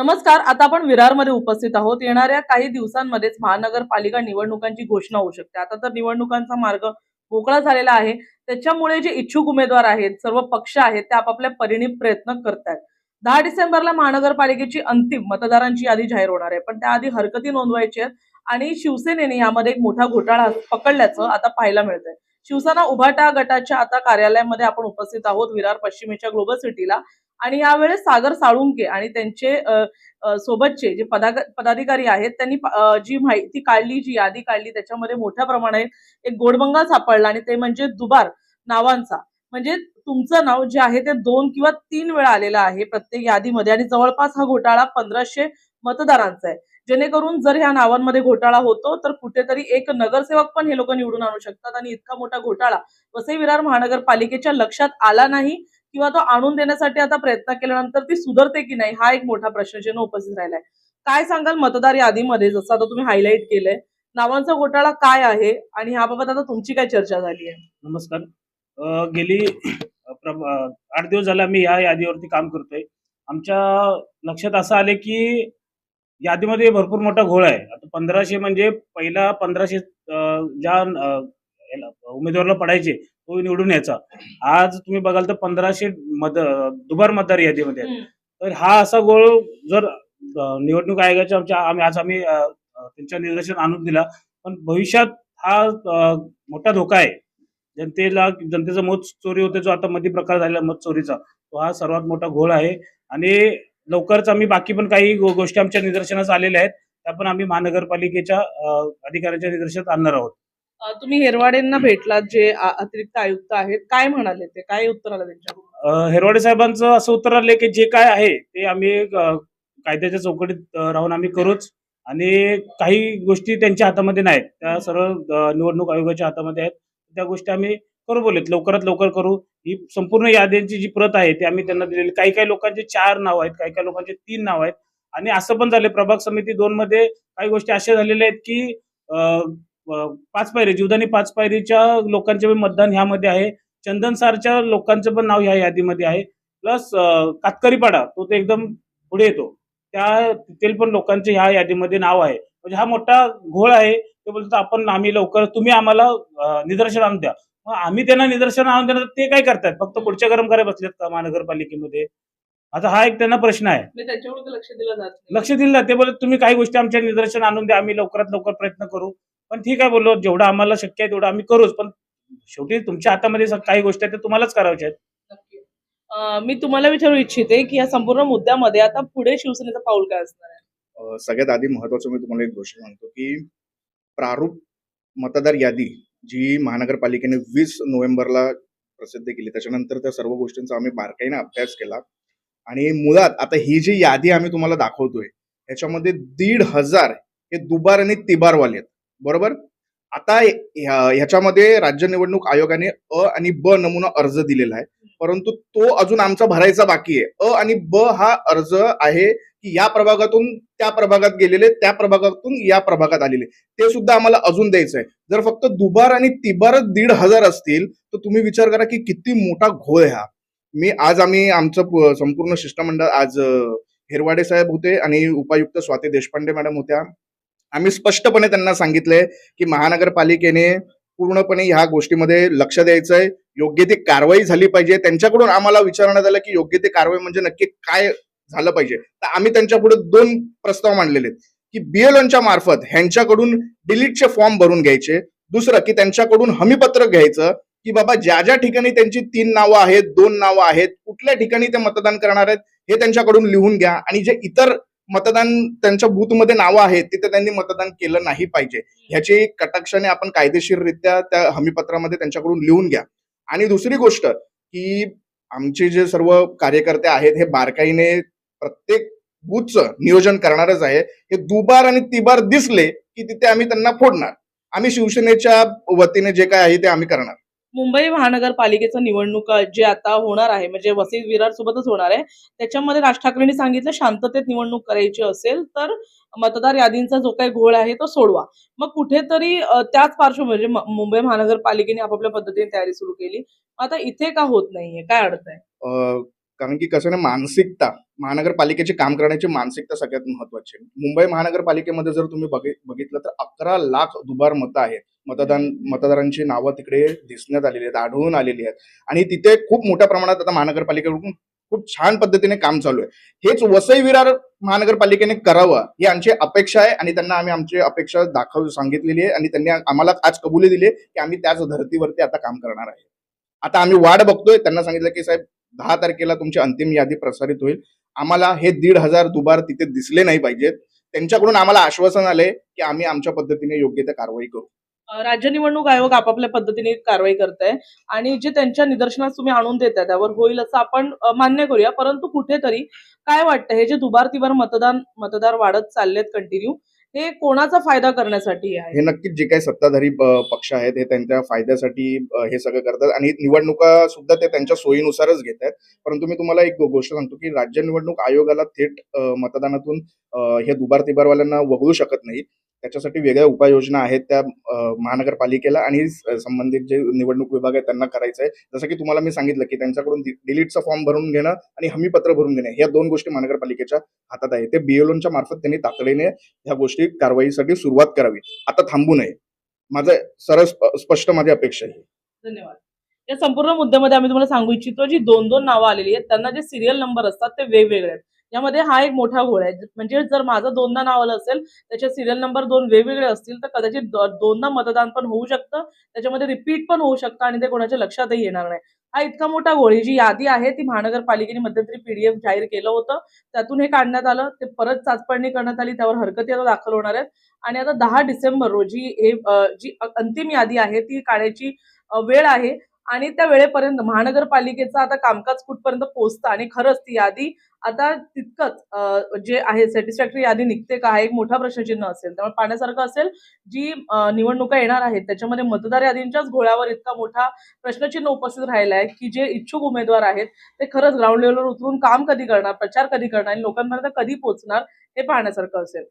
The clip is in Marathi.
नमस्कार आता आपण विरारमध्ये उपस्थित आहोत. येणाऱ्या काही दिवसांमध्येच महानगरपालिका निवडणुकांची घोषणा होऊ शकते. आता तर निवडणुकांचा मार्ग मोकळा झालेला आहे. त्याच्यामुळे जे इच्छुक उमेदवार आहेत सर्व पक्ष आहेत ते आपापल्या परीने प्रयत्न करतायत. दहा डिसेंबरला महानगरपालिकेची अंतिम मतदारांची यादी जाहीर होणार आहे. पण त्याआधी हरकती नोंदवायची आहेत आणि शिवसेनेने यामध्ये एक मोठा घोटाळा पकडल्याचं आता पाहायला मिळतंय. शिवसेना उभाटा गटाच्या आता कार्यालयामध्ये आपण उपस्थित आहोत. विरार पश्चिमेच्या ग्लोबल सिटीला. आणि यावेळेस सागर साळुंके आणि त्यांचे सोबतचे जे पदा पदाधिकारी आहेत त्यांनी जी माहिती काढली जी यादी काढली त्याच्यामध्ये मोठ्या प्रमाणात एक गोडबंगा सापडला आणि ते म्हणजे दुबार नावांचा. म्हणजे तुमचं नाव जे आहे ते दोन किंवा तीन वेळा आलेलं आहे प्रत्येक यादीमध्ये आणि जवळपास हा घोटाळा पंधराशे मतदारांचा आहे. जेणेकरून जर ह्या नावांमध्ये घोटाळा होतो तर कुठेतरी एक नगरसेवक पण हे लोक निवडून आणू शकतात. आणि इतका मोठा घोटाळा वसई विरार महानगरपालिकेच्या लक्षात आला नाही किंवा तो आणून देण्यासाठी आता प्रयत्न केल्यानंतर ती सुधारते की नाही हा एक मोठा प्रश्नचिन्ह उपस्थित राहिलाय. काय सांगाल मतदार यादीमध्ये? जसं आता तुम्ही हायलाईट केलंय. नावांचा घोटाळा काय आहे? आणि ह्याबाबत आता तुमची काय चर्चा झाली आहे? नमस्कार. गेली आठ दिवस झाले आम्ही या यादीवरती काम करतोय. आमच्या लक्षात असं आले की यादीमध्ये भरपूर मोठा घोळ आहे. आता पंधराशे म्हणजे पहिला पंधराशे ज्या उमेदवाराला पडायचे तो निवडून यायचा. आज तुम्ही बघाल तर पंधराशे मत दुबार मतदार यादीमध्ये तर हा असा गोळ जर निवडणूक आयोगाच्या आमच्या आम्ही आज आम्ही त्यांच्या निदर्शन आणून दिला पण भविष्यात हा मोठा धोका आहे. जनतेला जनतेचा मत चोरी होते जो आता मध्ये प्रकार झालेला मत चोरीचा तो हा सर्वात मोठा घोळ आहे. आणि लवकरच आम्ही बाकी पण काही गोष्टी आमच्या निदर्शनास आलेल्या आहेत. त्या पण आम्ही महानगरपालिकेच्या अधिकाऱ्यांच्या निदर्शनात आणणार आहोत. तुम्ही हेरवाडेंना भेटलात जे अतिरिक्त आयुक्त आहेत. काय म्हणाले ते? काय उत्तर आलं त्यांच्याकडून अ, हेरवाडे साहेबांचं असं उत्तर आलंय की जे काय आहे ते आम्ही कायद्याच्या चौकटीत राहून आम्ही करूच. आणि काही गोष्टी त्यांच्या हातामध्ये नाहीत. त्या सर्व अ, निवडणूक आयोगाच्या हातामध्ये आहेत. त्या गोष्टी आम्ही बरोबर बोललेत. लवकरात लवकर करू. ही संपूर्ण याद्यांची जी प्रत आहे ती आम्ही त्यांना दिलेली. काही काही लोकांचे चार नाव आहेत काही काही लोकांचे तीन नाव आहेत. आणि असं पण झाले प्रभाग समिती दोन मध्ये काही गोष्टी अशा झालेल्या आहेत की पाच पायरी जीवदानी पाच पायरीच्या लोकांचे पण मतदान ह्यामध्ये आहे. चंदनसारच्या लोकांचं पण नाव ह्या यादीमध्ये आहे. प्लस कातकरीपाडा तो ते एकदम पुढे येतो. त्या तिथेल पण लोकांचे ह्या यादीमध्ये नाव आहे. म्हणजे हा मोठा घोळ आहे. ते बोलतो आपण आम्ही लवकर तुम्ही आम्हाला निदर्शन आणून द्या. मग आम्ही त्यांना निदर्शन आणून देणार ते काय करतात? फक्त पुढच्या गरम करायला बसलेत का महानगरपालिकेमध्ये? आता हा एक त्यांना प्रश्न आहे. म्हणजे लक्ष दिलं जात नाही. लक्ष दिलं जाते बोलत तुम्ही काही गोष्टी आमच्या निदर्शन आणून द्या आम्ही लवकरात लवकर प्रयत्न करू. पण ठीक आहे बोललो जेवढं आम्हाला शक्य आहे तेवढं आम्ही करूच. पण शेवटी तुमच्या हातामध्ये स- काही गोष्टी आहेत त्या तुम्हालाच करायच्या आहेत. नक्की. अ, मी तुम्हाला विचारू इच्छिते की या संपूर्ण मुद्द्यामध्ये आता पुढे शिवसेनेचं पाऊल काय असणार आहे? अ, सगळ्यात आधी महत्वाचं मी तुम्हाला एक गोष्ट सांगतो की प्रारूप मतदार यादी जी महानगरपालिकेने वीस नोव्हेंबरला प्रसिद्ध केली. त्याच्यानंतर त्या सर्व गोष्टींचा आम्ही बारकाईने अभ्यास केला. आणि मुळात आता ही जी यादी आम्ही तुम्हाला दाखवतोय ह्याच्यामध्ये दीड हजार हे दुबार आणि तिबारवाले आहेत. बरोबर? आता ह्याच्यामध्ये राज्य निवडणूक आयोगाने अ आणि ब नमुना अर्ज दिलेला आहे. परंतु तो अजून आमचा भरायचा बाकी आहे. अ आणि ब हा अर्ज आहे की या प्रभागातून त्या प्रभागात गेलेले त्या प्रभागातून या प्रभागात आलेले. ते सुद्धा आम्हाला अजून द्यायचं आहे जर फक्त दुबार आणि तिबार दीड हजार असतील तर तुम्ही विचार करा की किती मोठा घोळ हा. मी आज आम्ही आमचं संपूर्ण शिष्टमंडळ आज हेरवाडे साहेब होते आणि उपायुक्त स्वाती देशपांडे मॅडम होत्या. आम्ही स्पष्टपणे त्यांना सांगितलंय की महानगरपालिकेने पूर्णपणे ह्या गोष्टीमध्ये लक्ष द्यायचंय. योग्य ती कारवाई झाली पाहिजे. त्यांच्याकडून आम्हाला विचारण्यात आलं की योग्य ती कारवाई म्हणजे नक्की काय झालं पाहिजे. तर आम्ही त्यांच्या पुढे दोन प्रस्ताव मांडलेले आहेत. की बीएलओच्या मार्फत ह्यांच्याकडून डिलीटचे फॉर्म भरून घ्यायचे. दुसरं की त्यांच्याकडून हमीपत्र घ्यायचं की बाबा ज्या ज्या ठिकाणी त्यांची तीन नावं आहेत दोन नावं आहेत कुठल्या ठिकाणी ते मतदान करणार आहेत हे त्यांच्याकडून लिहून घ्या. आणि जे इतर मतदान त्यांच्या बूथमध्ये नावं आहेत तिथे त्यांनी मतदान केलं नाही पाहिजे. ह्याची कटाक्षाने आपण कायदेशीररित्या त्या हमीपत्रामध्ये त्यांच्याकडून लिहून घ्या. आणि दुसरी गोष्ट की आमचे जे सर्व कार्यकर्ते आहेत हे बारकाईने प्रत्येक बूथचं नियोजन करणारच आहे. हे दुबार आणि तिबार दिसले की तिथे आम्ही त्यांना फोडणार. आम्ही शिवसेनेच्या वतीने जे काय आहे ते आम्ही करणार. मुंबई महानगरपालिकेचं निवडणूक जे आता होणार आहे म्हणजे वसई विरार सोबतच होणार आहे त्याच्यामध्ये राज ठाकरेंनी सांगितलं शांततेत निवडणूक करायची असेल तर मतदार यादींचा जो काही घोळ आहे तो सोडवा. मग कुठेतरी त्याच पार्श्वभूमीवर म्हणजे मुंबई महानगरपालिकेने आपापल्या पद्धतीने तयारी सुरू केली. आता इथे का होत नाहीये? काय अडचण आहे? कारण की कसं ना मानसिकता महानगरपालिकेचे काम करण्याची मानसिकता सगळ्यात महत्वाची आहे. मुंबई महानगरपालिकेमध्ये जर तुम्ही बघित बघितलं तर अकरा लाख दुबार मतं आहेत. मतदान मतदारांची नावं तिकडे दिसण्यात आलेली आहेत आढळून आलेली आहेत. आणि तिथे खूप मोठ्या प्रमाणात आता महानगरपालिकेकडून खूप छान पद्धतीने काम चालू आहे. हेच वसई विरार महानगरपालिकेने करावं ही आमची अपेक्षा आहे आणि त्यांना आम्ही आमची अपेक्षा दाखव सांगितलेली आहे आणि त्यांनी आम्हाला आज कबुली दिली की आम्ही त्याच धर्तीवरती आता काम करणार आहे. आता आम्ही वाट बघतोय त्यांना सांगितलं की साहेब दहा तारखेला तुमची अंतिम यादी प्रसारित होईल. आम्हाला हे दीड हजार दुबार तिथे दिसले नाही पाहिजेत. त्यांच्याकडून आम्हाला आश्वासन आले की आम्ही आमच्या पद्धतीने योग्य त्या कारवाई करू. राज्य निवडणूक आयोग आपापल्या पद्धतीने कारवाई करत आहे आणि जे त्यांच्या निदर्शनास तुम्ही आणून देताय त्यावर होईल असं आपण मान्य करूया. परंतु कुठेतरी काय वाटतं हे जे दुबार तिबार मतदान मतदार वाढत चाललेत कंटिन्यू हे कोणाचा फायदा करण्यासाठी आहे? हे नक्कीच जे काही सत्ताधारी पक्ष आहेत हे त्यांच्या फायद्यासाठी हे सगळं करतात आणि निवडणुका सुद्धा ते त्यांच्या सोयीनुसारच घेत आहेत. परंतु मी तुम्हाला एक गोष्ट सांगतो की राज्य निवडणूक आयोगाला थेट मतदानातून हे दुबार तिबारवाल्यांना वगळू शकत नाही. त्याच्यासाठी वेगळ्या उपाययोजना आहेत त्या महानगरपालिकेला आणि संबंधित जे निवडणूक विभाग आहे त्यांना करायचं आहे जसं की तुम्हाला मी सांगितलं की त्यांच्याकडून डिलीटचा फॉर्म भरून घेणं आणि हमीपत्र भरून घेणं या दोन गोष्टी महानगरपालिकेच्या हातात आहे ते बीएलओच्या मार्फत त्यांनी तातडीने ह्या गोष्टी कारवाईसाठी सुरुवात करावी. आता थांबू नये. माझं सरळ स्पष्ट माझी अपेक्षा आहे. धन्यवाद. या संपूर्ण मुद्द्यामध्ये आम्ही तुम्हाला सांगू इच्छितो जी दोन दोन नावं आलेली आहेत त्यांना जे सिरियल नंबर असतात ते वेगवेगळे आहेत. यामध्ये हा एक मोठा घोळ आहे. म्हणजे जर माझं दोनदा नाव आलं असेल त्याचे सिरियल नंबर दोन वेगवेगळे असतील तर कदाचित दोनदा मतदान पण होऊ शकतं. त्याच्यामध्ये रिपीट पण होऊ शकतं आणि ते कोणाच्या लक्षातही येणार नाही. हा इतका मोठा घोळ ही जी यादी आहे ती महानगरपालिकेने मध्यंतरी पीडीएफ जाहीर केलं होतं. त्यातून हे काढण्यात आलं. ते परत चाचपडणी करण्यात आली. त्यावर हरकती आता दाखल होणार आहेत. आणि आता दहा डिसेंबर रोजी हे जी अंतिम यादी आहे ती काढायची वेळ आहे. आणि त्या वेळेपर्यंत महानगरपालिकेचं आता कामकाज कुठपर्यंत पोहोचतं? आणि खरंच ती यादी आता तितकंच जे आहे सॅटिस्फॅक्टरी यादी निघते का? हा एक मोठा प्रश्नचिन्ह असेल. त्यामुळे पाहण्यासारखं असेल जी निवडणुका येणार आहेत त्याच्यामध्ये मतदार यादींच्याच घोळ्यावर इतका मोठा प्रश्नचिन्ह उपस्थित राहिला आहे की जे इच्छुक उमेदवार आहेत ते खरंच ग्राउंड लेवलवर उतरून काम कधी करणार प्रचार कधी करणार आणि लोकांपर्यंत कधी पोहोचणार हे पाहण्यासारखं असेल.